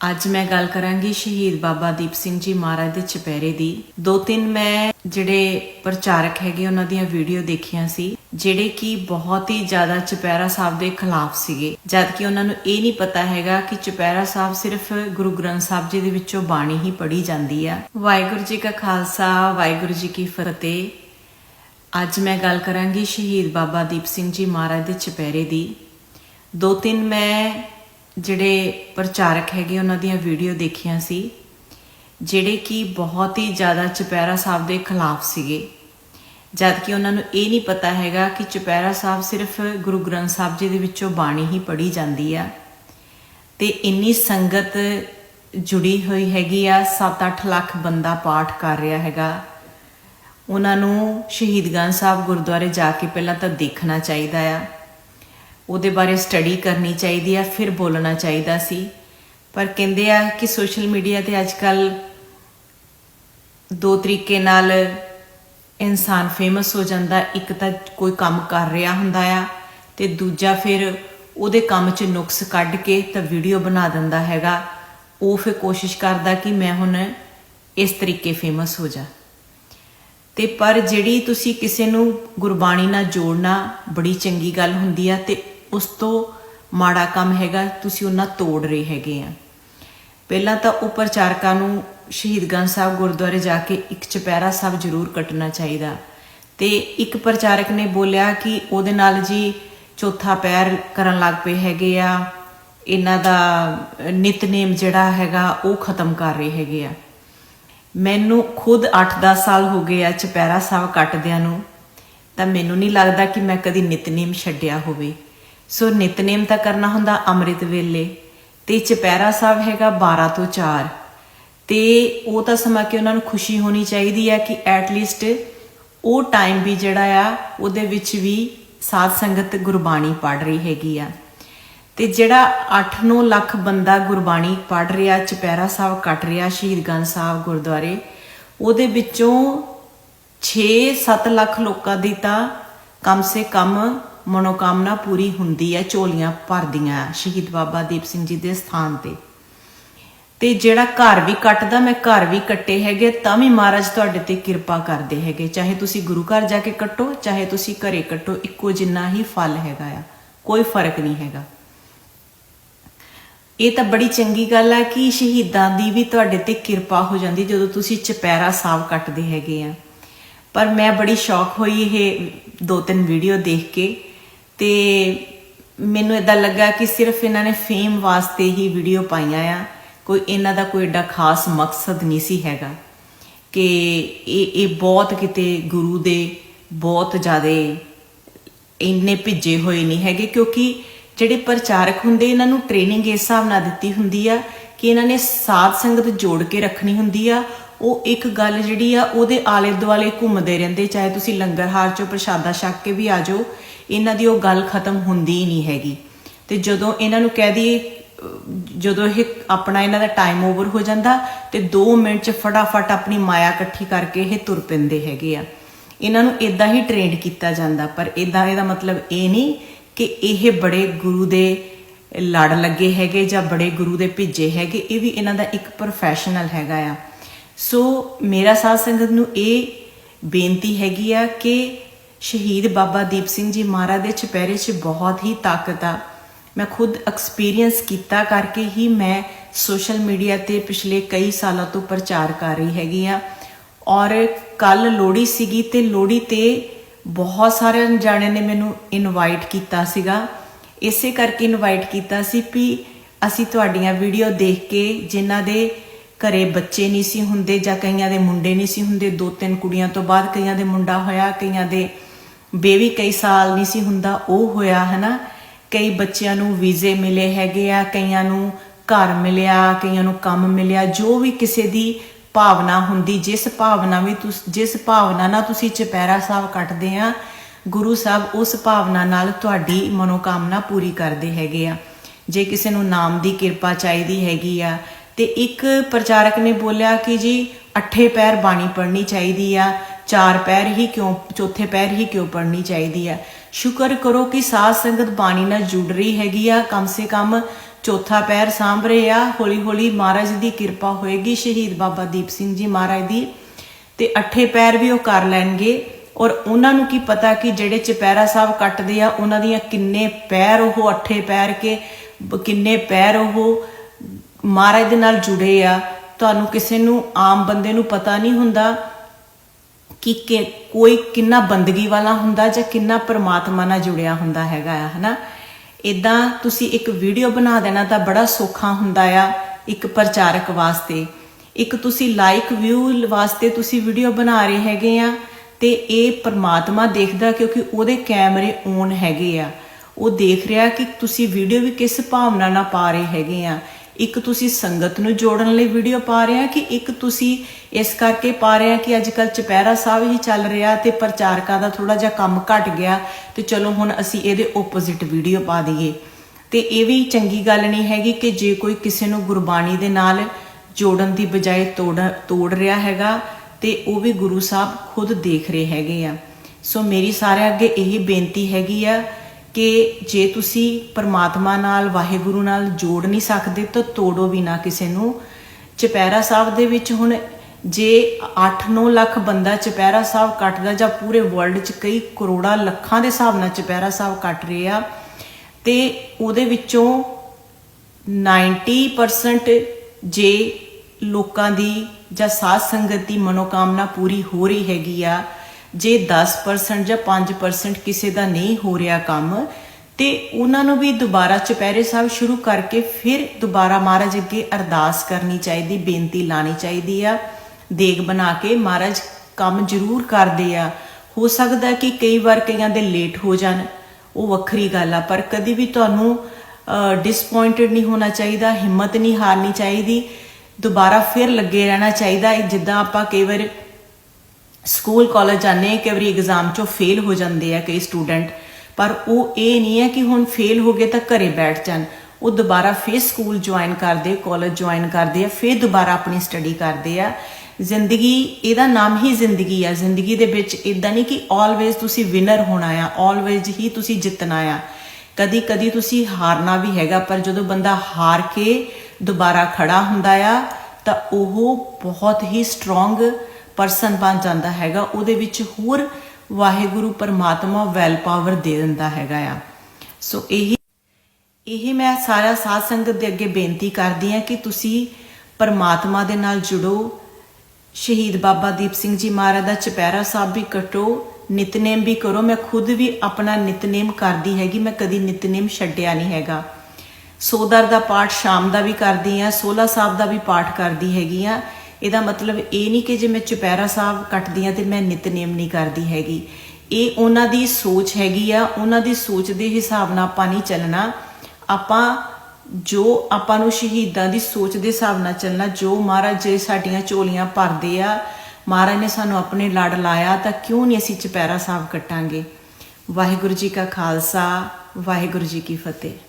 ਅੱਜ ਮੈਂ ਗੱਲ ਕਰਾਂਗੀ ਸ਼ਹੀਦ ਬਾਬਾ ਦੀਪ ਸਿੰਘ ਜੀ ਮਹਾਰਾਜ ਦੇ ਚੁਪਹਿਰੇ ਦੀ। ਦੋ ਤਿੰਨ ਮੈਂ ਜਿਹੜੇ ਪ੍ਰਚਾਰਕ ਹੈਗੇ, ਉਹਨਾਂ ਦੀਆਂ ਵੀਡੀਓ ਦੇਖੀਆਂ ਸੀ, ਜਿਹੜੇ ਕਿ ਬਹੁਤ ਹੀ ਜ਼ਿਆਦਾ ਚੁਪਹਿਰਾ ਸਾਹਿਬ ਦੇ ਖਿਲਾਫ ਸੀਗੇ। ਜਦ ਕਿ ਉਹਨਾਂ ਨੂੰ ਇਹ ਨਹੀਂ ਪਤਾ ਹੈਗਾ ਕਿ ਚੁਪਹਿਰਾ ਸਾਹਿਬ ਸਿਰਫ ਗੁਰੂ ਗ੍ਰੰਥ ਸਾਹਿਬ ਜੀ ਦੇ ਵਿੱਚੋਂ ਬਾਣੀ ਹੀ ਪੜ੍ਹੀ ਜਾਂਦੀ ਆ। ਵਾਹਿਗੁਰੂ ਜੀ ਕਾ ਖਾਲਸਾ, ਵਾਹਿਗੁਰੂ ਜੀ ਕੀ ਫਤਿਹ। ਅੱਜ ਮੈਂ ਗੱਲ ਕਰਾਂਗੀ ਸ਼ਹੀਦ ਬਾਬਾ ਦੀਪ ਸਿੰਘ ਜੀ ਮਹਾਰਾਜ ਦੇ ਚੁਪਹਿਰੇ ਦੀ। ਦੋ ਤਿੰਨ ਮੈਂ ਜਿਹੜੇ ਪ੍ਰਚਾਰਕ ਹੈਗੇ, ਉਹਨਾਂ ਦੀਆਂ ਵੀਡੀਓ ਦੇਖੀਆਂ ਸੀ, ਜਿਹੜੇ ਕਿ ਬਹੁਤ ਹੀ ਜ਼ਿਆਦਾ ਚੁਪਹਿਰਾ ਸਾਹਿਬ ਦੇ ਖਿਲਾਫ ਸੀਗੇ। ਜਦ ਕਿ ਉਹਨਾਂ ਨੂੰ ਇਹ ਨਹੀਂ ਪਤਾ ਹੈਗਾ ਕਿ ਚੁਪਹਿਰਾ ਸਾਹਿਬ ਸਿਰਫ ਗੁਰੂ ਗ੍ਰੰਥ ਸਾਹਿਬ ਜੀ ਦੇ ਵਿੱਚੋਂ ਬਾਣੀ ਹੀ ਪੜ੍ਹੀ ਜਾਂਦੀ ਆ। ਤੇ ਇੰਨੀ ਸੰਗਤ ਜੁੜੀ ਹੋਈ ਹੈਗੀ ਆ 7-8 ਲੱਖ ਬੰਦਾ ਪਾਠ ਕਰ ਰਿਹਾ ਹੈਗਾ। ਉਹਨਾਂ ਨੂੰ ਸ਼ਹੀਦਗੰਜ ਸਾਹਿਬ ਗੁਰਦੁਆਰੇ ਜਾ ਕੇ ਪਹਿਲਾਂ ਤਾਂ ਦੇਖਣਾ ਚਾਹੀਦਾ ਆ। ਉਹਦੇ ਬਾਰੇ ਸਟੱਡੀ ਕਰਨੀ ਚਾਹੀਦੀ ਆ, ਫਿਰ ਬੋਲਣਾ ਚਾਹੀਦਾ ਸੀ। ਪਰ ਕਹਿੰਦੇ ਆ ਕਿ ਸੋਸ਼ਲ ਮੀਡੀਆ ਤੇ ਅੱਜਕੱਲ ਦੋ ਤਰੀਕੇ ਨਾਲ ਇਨਸਾਨ ਫੇਮਸ ਹੋ ਜਾਂਦਾ। ਇੱਕ ਤਾਂ ਕੋਈ ਕੰਮ ਕਰ ਰਿਹਾ ਹੁੰਦਾ ਆ ਤੇ ਦੂਜਾ ਫਿਰ ਉਹਦੇ ਕੰਮ 'ਚ ਨੁਕਸ ਕੱਢ ਕੇ ਤਾਂ ਵੀਡੀਓ ਬਣਾ ਦਿੰਦਾ ਹੈਗਾ। ਉਹ ਫਿਰ ਕੋਸ਼ਿਸ਼ ਕਰਦਾ ਕਿ ਮੈਂ ਹੁਣ ਇਸ ਤਰੀਕੇ ਫੇਮਸ ਹੋ ਜਾ। ਤੇ ਪਰ ਜਿਹੜੀ ਤੁਸੀਂ ਕਿਸੇ ਨੂੰ ਗੁਰਬਾਣੀ ਨਾਲ ਜੋੜਨਾ ਬੜੀ ਚੰਗੀ ਗੱਲ ਹੁੰਦੀ ਆ ਤੇ ਉਸ ਤੋਂ ਮਾੜਾ ਕੰਮ ਹੈਗਾ, ਤੁਸੀਂ ਉਹਨਾਂ ਤੋੜ ਰਹੇ ਹੈਗੇ ਆ। ਪਹਿਲਾਂ ਤਾਂ ਉਹ ਪ੍ਰਚਾਰਕਾਂ ਨੂੰ ਸ਼ਹੀਦਗੰਜ ਸਾਹਿਬ ਗੁਰਦੁਆਰੇ ਜਾ ਕੇ ਇੱਕ ਚੁਪਹਿਰਾ ਸਾਹਿਬ ਜ਼ਰੂਰ ਕੱਟਣਾ ਚਾਹੀਦਾ। ਤੇ ਇੱਕ ਪ੍ਰਚਾਰਕ ਨੇ ਬੋਲਿਆ ਕਿ ਉਹਦੇ ਨਾਲ ਜੀ ਚੌਥਾ ਪੈਰ ਕਰਨ ਲੱਗ ਪਏ ਹੈਗੇ ਆ। ਇਹਨਾਂ ਦਾ ਨਿਤਨੇਮ ਜਿਹੜਾ ਹੈਗਾ, ਉਹ ਖਤਮ ਕਰ ਰਹੇ ਹੈਗੇ ਆ। ਮੈਨੂੰ ਖੁਦ 8-10 ਸਾਲ ਹੋ ਗਏ ਆ ਚੁਪਹਿਰਾ ਸਾਹਿਬ ਕੱਟਦਿਆਂ ਨੂੰ। ਤਾਂ ਮੈਨੂੰ ਨਹੀਂ ਲੱਗਦਾ ਕਿ ਮੈਂ ਕਦੀ ਨਿਤਨੇਮ ਛੱਡਿਆ ਹੋਵੇ। ਸੋ ਨਿਤਨੇਮ ਤਾਂ ਕਰਨਾ ਹੁੰਦਾ ਅੰਮ੍ਰਿਤ ਵੇਲੇ ਤੇ ਚੁਪਹਿਰਾ ਸਾਹਿਬ ਹੈਗਾ 12 ਤੋਂ 4 ਤੇ ਉਹ ਤਾਂ ਸਮਾਂ ਕਿ ਉਹਨਾਂ ਨੂੰ ਖੁਸ਼ੀ ਹੋਣੀ ਚਾਹੀਦੀ ਹੈ ਕਿ ਐਟ ਲੀਸਟ ਉਹ ਟਾਈਮ ਵੀ ਜਿਹੜਾ ਆ, ਉਹਦੇ ਵਿੱਚ ਵੀ ਸਾਧ ਸੰਗਤ ਗੁਰਬਾਣੀ ਪੜ ਰਹੀ ਹੈਗੀ ਆ। ਤੇ ਜਿਹੜਾ 8-9 ਲੱਖ ਬੰਦਾ ਗੁਰਬਾਣੀ ਪੜ ਰਿਹਾ, ਚੁਪਹਿਰਾ ਸਾਹਿਬ ਕੱਟ ਰਿਹਾ ਸ਼ਹੀਦਗੰਜ ਸਾਹਿਬ ਗੁਰਦੁਆਰੇ, ਉਹਦੇ ਵਿੱਚੋਂ 6-7 ਲੱਖ ਲੋਕਾਂ ਦੀ ਤਾਂ ਕਮ ਸੇ ਕਮ ਮਨੋਕਾਮਨਾ ਪੂਰੀ ਹੁੰਦੀ ਹੈ, ਝੋਲੀਆਂ ਭਰਦੀਆਂ ਸ਼ਹੀਦ ਬਾਬਾ ਦੀਪ ਸਿੰਘ ਜੀ ਦੇ ਸਥਾਨ ਤੇ। ਤੇ ਜਿਹੜਾ ਘਰ ਵੀ ਕੱਟਦਾ, ਮੈਂ ਘਰ ਵੀ ਕੱਟੇ ਹੈਗੇ, ਤਾਂ ਵੀ ਮਹਾਰਾਜ ਤੁਹਾਡੇ ਤੇ ਕਿਰਪਾ ਕਰਦੇ ਹੈਗੇ। ਚਾਹੇ ਤੁਸੀਂ ਗੁਰੂ ਘਰ ਜਾ ਕੇ ਕੱਟੋ, ਚਾਹੇ ਤੁਸੀਂ ਘਰੇ ਕੱਟੋ, ਇੱਕੋ ਜਿੰਨਾ ਹੀ ਫਲ ਹੈਗਾ ਆ, ਕੋਈ ਫ਼ਰਕ ਨਹੀਂ ਹੈਗਾ। ਇਹ ਤਾਂ ਬੜੀ ਚੰਗੀ ਗੱਲ ਆ ਕਿ ਸ਼ਹੀਦਾਂ ਦੀ ਵੀ ਤੁਹਾਡੇ ਤੇ ਕਿਰਪਾ ਹੋ ਜਾਂਦੀ, ਜਦੋਂ ਤੁਸੀਂ ਚਪੈਰਾ ਸਾਵ ਕੱਟਦੇ ਹੈਗੇ ਆ। ਪਰ ਮੈਂ ਬੜੀ ਸ਼ੌਕ ਹੋਈ ਇਹ ਦੋ ਤਿੰਨ ਵੀਡੀਓ ਦੇਖ ਕੇ। ਤੇ ਮੈਨੂੰ ਇਦਾਂ ਲੱਗਾ ਕਿ ਸਿਰਫ ਇਹਨਾਂ ਨੇ ਫੇਮ ਵਾਸਤੇ ਹੀ ਵੀਡੀਓ ਪਾਈਆਂ ਆ। ਕੋਈ ਇਹਨਾਂ ਦਾ ਕੋਈ ਏਡਾ ਖਾਸ ਮਕਸਦ ਨਹੀਂ ਸੀ ਹੈਗਾ ਕਿ ਇਹ ਇਹ ਬਹੁਤ ਕਿਤੇ ਗੁਰੂ ਦੇ ਬਹੁਤ ਜ਼ਿਆਦਾ ਇੰਨੇ ਭਿੱਜੇ ਹੋਏ ਨਹੀਂ ਹੈਗੇ ਕਿਉਂਕਿ ਜਿਹੜੇ ਪ੍ਰਚਾਰਕ ਹੁੰਦੇ, ਇਹਨਾਂ ਨੂੰ ਟ੍ਰੇਨਿੰਗ ਇਸ ਹਿਸਾਬ ਨਾਲ ਦਿੱਤੀ ਹੁੰਦੀ ਆ ਕਿ ਇਹਨਾਂ ਨੇ ਸਾਧ ਸੰਗਤ ਜੋੜ ਕੇ ਰੱਖਣੀ ਹੁੰਦੀ ਆ। ਉਹ ਇੱਕ ਗੱਲ ਜਿਹੜੀ ਆ, ਉਹਦੇ ਆਲੇ ਦੁਆਲੇ ਘੁੰਮਦੇ ਰਹਿੰਦੇ, ਚਾਹੇ ਤੁਸੀਂ ਲੰਗਰ ਹਾਰ ਚੋਂ ਪ੍ਰਸ਼ਾਦਾ ਛਕ ਕੇ ਵੀ ਆ ਜਾਓ। ਇਹਨਾਂ ਦੀ ਉਹ ਗੱਲ ਖਤਮ ਹੁੰਦੀ ਹੀ ਨਹੀਂ ਹੈਗੀ। ਤੇ ਜਦੋਂ ਇਹਨਾਂ ਨੂੰ ਕਹਿ ਦਈਏ ਜਦੋਂ ਇਹ ਆਪਣਾ ਇਹਨਾਂ ਦਾ ਟਾਈਮ ਓਵਰ ਹੋ ਜਾਂਦਾ, ਤੇ 2 ਮਿੰਟ ਚ ਫਟਾਫਟ ਆਪਣੀ ਮਾਇਆ ਇਕੱਠੀ ਕਰਕੇ ਇਹ ਤੁਰ ਪੈਂਦੇ ਹੈਗੇ ਆ। ਇਹਨਾਂ ਨੂੰ ਇਦਾਂ ਹੀ ਟ੍ਰੇਨਡ ਕੀਤਾ ਜਾਂਦਾ, ਪਰ ਇਦਾਂ ਇਹਦਾ ਮਤਲਬ ਇਹ ਨਹੀਂ ਕਿ ਇਹ ਬੜੇ ਗੁਰੂ ਦੇ ਲੜ ਲੱਗੇ ਹੈਗੇ ਜਾਂ ਬੜੇ ਗੁਰੂ ਦੇ ਭਿੱਜੇ ਹੈਗੇ, ਇਹ ਵੀ ਇਹਨਾਂ ਦਾ ਇੱਕ ਪ੍ਰੋਫੈਸ਼ਨਲ ਹੈਗਾ ਆ। ਸੋ ਮੇਰਾ ਸਾਧ ਸੰਗਤ ਨੂੰ ਇਹ ਬੇਨਤੀ ਹੈਗੀ ਆ ਕਿ ਸ਼ਹੀਦ ਬਾਬਾ ਦੀਪ ਸਿੰਘ ਜੀ ਮਹਾਰਾਜ ਦੇ ਚਪਹਿਰੇ 'ਚ ਬਹੁਤ ਹੀ ਤਾਕਤ ਆ। ਮੈਂ ਖੁਦ ਐਕਸਪੀਰੀਅੰਸ ਕੀਤਾ ਕਰਕੇ ਹੀ ਮੈਂ ਸੋਸ਼ਲ ਮੀਡੀਆ ਤੇ ਪਿਛਲੇ ਕਈ ਸਾਲਾਂ ਤੋਂ ਪ੍ਰਚਾਰ ਕਰ ਰਹੀ ਹੈਗੀ ਆ। ਔਰ ਕੱਲ ਲੋਹੜੀ ਸੀਗੀ ਤੇ ਲੋਹੜੀ ਤੇ ਬਹੁਤ ਸਾਰੇ ਜਾਣਿਆਂ ਨੇ ਮੈਨੂੰ ਇਨਵਾਈਟ ਕੀਤਾ ਸੀਗਾ। ਇਸੇ ਕਰਕੇ ਇਨਵਾਈਟ ਕੀਤਾ ਸੀ ਵੀ ਅਸੀਂ ਤੁਹਾਡੀਆਂ ਵੀਡੀਓ ਦੇਖ ਕੇ ਜਿਨ੍ਹਾਂ ਦੇ ਘਰੇ ਬੱਚੇ ਨਹੀਂ ਸੀ ਹੁੰਦੇ ਜਾਂ ਕਈਆਂ ਦੇ ਮੁੰਡੇ ਨਹੀਂ ਸੀ ਹੁੰਦੇ, ਦੋ ਤਿੰਨ ਕੁੜੀਆਂ ਤੋਂ ਬਾਅਦ ਕਈਆਂ ਦੇ ਮੁੰਡਾ ਹੋਇਆ, ਕਈਆਂ ਦੇ ਬੇਬੀ ਕਈ ਸਾਲ ਨਹੀਂ ਸੀ ਹੁੰਦਾ, ਉਹ ਹੋਇਆ, ਹਨਾ? ਕਈ ਬੱਚਿਆਂ ਨੂੰ ਵੀਜ਼ੇ ਮਿਲੇ ਹੈਗੇ ਆ, ਕਈਆਂ ਨੂੰ ਘਰ ਮਿਲਿਆ, ਕਈਆਂ ਨੂੰ ਕੰਮ ਮਿਲਿਆ, ਜੋ ਵੀ ਕਿਸੇ ਦੀ ਭਾਵਨਾ ਹੁੰਦੀ, ਜਿਸ ਭਾਵਨਾ ਵੀ ਤੁਸੀਂ, ਜਿਸ ਭਾਵਨਾ ਨਾਲ ਤੁਸੀਂ ਚਪੈਰਾ ਸਾਹਿਬ ਕੱਟਦੇ ਆ, ਗੁਰੂ ਸਾਹਿਬ ਉਸ ਭਾਵਨਾ ਨਾਲ ਤੁਹਾਡੀ ਮਨੋਕਾਮਨਾ ਪੂਰੀ ਕਰਦੇ ਹੈਗੇ ਆ। ਜੇ ਕਿਸੇ ਨੂੰ ਨਾਮ ਦੀ ਕਿਰਪਾ ਚਾਹੀਦੀ ਹੈਗੀ ਆ, ਤੇ ਇੱਕ ਪ੍ਰਚਾਰਕ ਨੇ ਬੋਲਿਆ ਕਿ ਜੀ, ਅੱਠੇ ਪੈਰ ਬਾਣੀ ਪੜਨੀ ਚਾਹੀਦੀ ਆ ਚਾਰ ਪੈਰ ਹੀ ਕਿਉਂ, ਚੌਥੇ ਪੈਰ ਹੀ ਕਿਉਂ ਪੜਨੀ ਚਾਹੀਦੀ ਆ ਸ਼ੁਕਰ ਕਰੋ ਕਿ ਸਾਧ ਸੰਗਤ ਬਾਣੀ ਨਾਲ ਜੁੜ ਰਹੀ ਹੈਗੀ ਆ। ਕਮ ਸੇ ਕਮ ਚੌਥਾ ਪੈਰ ਸਾਂਭ ਰਹੇ ਆ। ਹੌਲੀ ਹੌਲੀ ਮਹਾਰਾਜ ਦੀ ਕਿਰਪਾ ਹੋਏਗੀ ਸ਼ਹੀਦ ਬਾਬਾ ਦੀਪ ਸਿੰਘ ਜੀ ਮਹਾਰਾਜ ਦੀ। ਤੇ ਅੱਠੇ ਪੈਰ ਵੀ ਉਹ ਕਰ ਲੈਣਗੇ। ਔਰ ਉਹਨਾਂ ਨੂੰ ਕੀ ਪਤਾ ਕਿ ਜਿਹੜੇ ਚਪੈਰਾ ਸਾਹਿਬ ਕੱਟਦੇ ਆ, ਉਹਨਾਂ ਦੀਆਂ ਕਿੰਨੇ ਪੈਰ ਉਹ ਅੱਠੇ ਪੈਰ ਕੇ, ਕਿੰਨੇ ਪੈਰ ਉਹ ਮਹਾਰਾਜ ਦੇ ਨਾਲ ਜੁੜੇ ਆ। ਤੁਹਾਨੂੰ ਕਿਸੇ ਨੂੰ, ਆਮ ਬੰਦੇ ਨੂੰ ਪਤਾ ਨਹੀਂ ਹੁੰਦਾ। ਕਿ ਕਿ ਕੋਈ ਕਿੰਨਾ ਬੰਦਗੀ ਵਾਲਾ ਹੁੰਦਾ ਜਾਂ ਕਿੰਨਾ ਪਰਮਾਤਮਾ ਨਾਲ ਜੁੜਿਆ ਹੁੰਦਾ ਹੈਗਾ ਆ, ਹਨਾ? ਇਦਾਂ ਤੁਸੀਂ ਇੱਕ ਵੀਡੀਓ ਬਣਾ ਦੇਣਾ ਤਾਂ ਬੜਾ ਸੌਖਾ ਹੁੰਦਾ ਆ ਇੱਕ ਪ੍ਰਚਾਰਕ ਵਾਸਤੇ। ਇੱਕ ਤੁਸੀਂ ਲਾਈਕ ਵਿਊ ਵਾਸਤੇ ਤੁਸੀਂ ਵੀਡੀਓ ਬਣਾ ਰਹੇ ਹੈਗੇ ਆ ਤੇ ਇਹ ਪਰਮਾਤਮਾ ਦੇਖਦਾ ਕਿਉਂਕਿ ਉਹਦੇ ਕੈਮਰੇ ਔਨ ਹੈਗੇ ਆ। ਉਹ ਦੇਖ ਰਿਹਾ ਕਿ ਤੁਸੀਂ ਵੀਡੀਓ ਵੀ ਕਿਸ ਭਾਵਨਾ ਨਾਲ ਪਾ ਰਹੇ ਹੈਗੇ ਆ। ਇੱਕ ਤੁਸੀਂ ਸੰਗਤ ਨੂੰ ਜੋੜਨ ਲਈ ਵੀਡੀਓ ਪਾ ਰਹੇ ਆ ਕਿ ਇੱਕ ਤੁਸੀਂ ਇਸ ਕਰਕੇ ਪਾ ਰਹੇ ਆ ਕਿ ਅੱਜ ਕੱਲ ਚਪੈਰਾ ਸਾਹਿਬ ਹੀ ਚੱਲ ਰਿਹਾ ਤੇ ਪ੍ਰਚਾਰਕਾਂ ਦਾ ਥੋੜਾ ਜਿਹਾ ਕੰਮ ਘਟ ਗਿਆ ਤੇ ਚਲੋ ਹੁਣ ਅਸੀਂ ਇਹਦੇ ਆਪੋਜ਼ਿਟ ਵੀਡੀਓ ਪਾ ਦਈਏ। ਤੇ ਇਹ ਵੀ ਚੰਗੀ ਗੱਲ ਨਹੀਂ ਹੈਗੀ ਕਿ ਜੇ ਕੋਈ ਕਿਸੇ ਨੂੰ ਗੁਰਬਾਣੀ ਦੇ ਨਾਲ ਜੋੜਨ ਦੀ ਬਜਾਏ ਤੋੜ ਤੋੜ ਰਿਹਾ ਹੈਗਾ ਤੇ ਉਹ ਵੀ ਗੁਰੂ ਸਾਹਿਬ ਖੁਦ ਦੇਖ ਰਹੇ ਹੈਗੇ ਆ। ਸੋ ਮੇਰੀ ਸਾਰਿਆਂ ਅੱਗੇ ਇਹੀ ਬੇਨਤੀ ਹੈਗੀ ਆ ਕਿ ਜੇ ਤੁਸੀਂ ਪਰਮਾਤਮਾ ਨਾਲ, ਵਾਹਿਗੁਰੂ ਨਾਲ ਜੋੜ ਨਹੀਂ ਸਕਦੇ, ਤਾਂ ਤੋੜੋ ਵੀ ਨਾ ਕਿਸੇ ਨੂੰ। ਚਪੈਰਾ ਸਾਹਿਬ ਦੇ ਵਿੱਚ ਹੁਣ ਜੇ 8-9 ਲੱਖ ਬੰਦਾ ਚਪੈਰਾ ਸਾਹਿਬ ਕੱਟਦਾ ਜਾਂ ਪੂਰੇ ਵਰਲਡ 'ਚ ਕਈ ਕਰੋੜਾਂ ਲੱਖਾਂ ਦੇ ਹਿਸਾਬ ਨਾਲ ਚਪੈਰਾ ਸਾਹਿਬ ਕੱਟ ਰਹੇ ਆ, ਤੇ ਉਹਦੇ ਵਿੱਚੋਂ 90% ਜੇ ਲੋਕਾਂ ਦੀ ਜਾਂ ਸਾਧ ਸੰਗਤ ਦੀ ਮਨੋਕਾਮਨਾ ਪੂਰੀ ਹੋ ਰਹੀ ਹੈਗੀ ਆ ਜੇ 10% ਜਾਂ 5% ਕਿਸੇ ਦਾ ਨਹੀਂ ਹੋ ਰਿਹਾ ਕੰਮ, ਤੇ ਉਹਨਾਂ ਨੂੰ ਵੀ ਦੁਬਾਰਾ ਚੁਪਹਿਰੇ ਸਾਹਿਬ ਸ਼ੁਰੂ ਕਰਕੇ ਫਿਰ ਦੁਬਾਰਾ ਮਹਾਰਾਜ ਅੱਗੇ ਅਰਦਾਸ ਕਰਨੀ ਚਾਹੀਦੀ, ਬੇਨਤੀ ਲਾਣੀ ਚਾਹੀਦੀ ਆ। ਦੇਗ ਬਣਾ ਕੇ ਮਹਾਰਾਜ ਕੰਮ ਜ਼ਰੂਰ ਕਰਦੇ ਆ। ਹੋ ਸਕਦਾ ਕਿ ਕਈ ਵਾਰ ਕਈਆਂ ਦੇ ਲੇਟ ਹੋ ਜਾਣ, ਉਹ ਵੱਖਰੀ ਗੱਲ ਆ, ਪਰ ਕਦੀ ਵੀ ਤੁਹਾਨੂੰ ਡਿਸਪਾਇੰਟਡ ਨਹੀਂ ਹੋਣਾ ਚਾਹੀਦਾ, ਹਿੰਮਤ ਨਹੀਂ ਹਾਰਨੀ ਚਾਹੀਦੀ। ਦੁਬਾਰਾ ਫਿਰ ਲੱਗੇ ਰਹਿਣਾ ਚਾਹੀਦਾ ਜਿੱਦਾਂ ਆਪਾਂ ਕਈ ਵਾਰ ਸਕੂਲ, ਕਾਲਜ ਜਾਂਦੇ ਕਈ ਵਾਰੀ ਐਗਜ਼ਾਮ ਚੋਂ ਫੇਲ ਹੋ ਜਾਂਦੇ ਆ ਕਈ ਸਟੂਡੈਂਟ ਪਰ ਉਹ ਇਹ ਨਹੀਂ ਹੈ ਕਿ ਹੁਣ ਫੇਲ ਹੋ ਗਏ ਤਾਂ ਘਰੇ ਬੈਠ ਜਾਣ। ਉਹ ਦੁਬਾਰਾ ਫੇਰ ਸਕੂਲ ਜੁਆਇਨ ਕਰਦੇ, ਕਾਲਜ ਜੁਆਇਨ ਕਰਦੇ ਆ, ਫੇਰ ਦੁਬਾਰਾ ਆਪਣੀ ਸਟੱਡੀ ਕਰਦੇ ਆ। ਜ਼ਿੰਦਗੀ, ਇਹਦਾ ਨਾਮ ਹੀ ਜ਼ਿੰਦਗੀ ਆ। ਜ਼ਿੰਦਗੀ ਦੇ ਵਿੱਚ ਇਦਾਂ ਨਹੀਂ ਕਿ ਆਲਵੇਜ਼ ਤੁਸੀਂ ਵਿਨਰ ਹੋਣਾ ਆ ਆਲਵੇਜ਼ ਹੀ ਤੁਸੀਂ ਜਿੱਤਣਾ ਆ। ਕਦੀ ਕਦੀ ਤੁਸੀਂ ਹਾਰਨਾ ਵੀ ਹੈਗਾ, ਪਰ ਜਦੋਂ ਬੰਦਾ ਹਾਰ ਕੇ ਦੁਬਾਰਾ ਖੜਾ ਹੁੰਦਾ ਆ, ਤਾਂ ਉਹ ਬਹੁਤ ਹੀ ਸਟਰੋਂਗ ਪਰਸਨ ਬਣ ਜਾਂਦਾ ਹੈਗਾ, ਉਹਦੇ ਵਿੱਚ ਹੋਰ ਵਾਹਿਗੁਰੂ ਪਰਮਾਤਮਾ ਵੈਲ ਪਾਵਰ ਦੇ ਦਿੰਦਾ ਹੈਗਾ ਆ। ਸੋ ਇਹ ਇਹ ਮੈਂ ਸਾਰਾ ਸਾਧ ਸੰਗਤ ਦੇ ਅੱਗੇ ਬੇਨਤੀ ਕਰਦੀ ਹਾਂ ਕਿ ਤੁਸੀਂ ਪਰਮਾਤਮਾ ਦੇ ਨਾਲ ਜੁੜੋ। ਸ਼ਹੀਦ ਬਾਬਾ ਦੀਪ ਸਿੰਘ ਜੀ ਮਹਾਰਾਜ ਦਾ ਚਪੈਰਾ ਸਾਹਿਬ ਵੀ ਕਟੋ, ਨਿਤਨੇਮ ਵੀ ਕਰੋ। ਮੈਂ ਖੁਦ ਵੀ ਆਪਣਾ ਨਿਤਨੇਮ ਕਰਦੀ ਹੈਗੀ, ਮੈਂ ਕਦੀ ਨਿਤਨੇਮ ਛੱਡਿਆ ਨਹੀਂ ਹੈਗਾ। ਸੋਦਰ ਦਾ ਪਾਠ ਸ਼ਾਮ ਦਾ ਵੀ ਕਰਦੀ ਆ 16 ਸਾਹਿਬ ਦਾ ਵੀ ਪਾਠ ਕਰਦੀ ਹੈਗੀ ਆ ਇਹਦਾ ਮਤਲਬ ਇਹ ਨਹੀਂ ਕਿ ਜੇ ਮੈਂ ਚੁਪਹਿਰਾ ਸਾਹਿਬ ਕੱਟਦੀ ਆ ਤੇ ਮੈਂ ਨਿਤਨੇਮ ਨਹੀਂ ਕਰਦੀ ਹੈਗੀ। ਇਹ ਉਹਨਾਂ ਦੀ ਸੋਚ ਹੈਗੀ ਆ, ਉਹਨਾਂ ਦੀ ਸੋਚ ਦੇ ਹਿਸਾਬ ਨਾਲ ਆਪਾਂ ਨਹੀਂ ਚੱਲਣਾ। ਆਪਾਂ ਜੋ ਆਪਾਂ ਨੂੰ ਸ਼ਹੀਦਾਂ ਦੀ ਸੋਚ ਦੇ ਹਿਸਾਬ ਨਾਲ ਚੱਲਣਾ, ਜੋ ਮਹਾਰਾਜ ਜੀ ਸਾਡੀਆਂ ਝੋਲੀਆਂ ਭਰਦੇ ਆ, ਮਹਾਰਾਜ ਨੇ ਸਾਨੂੰ ਆਪਣੇ ਲੜ ਲਾਇਆ, ਤਾਂ ਕਿਉਂ ਨਹੀਂ ਅਸੀਂ ਚੁਪਹਿਰਾ ਸਾਹਿਬ ਕੱਟਾਂਗੇ? ਵਾਹਿਗੁਰੂ ਜੀ ਕਾ ਖਾਲਸਾ, ਵਾਹਿਗੁਰੂ ਜੀ ਕੀ ਫਤਿਹ।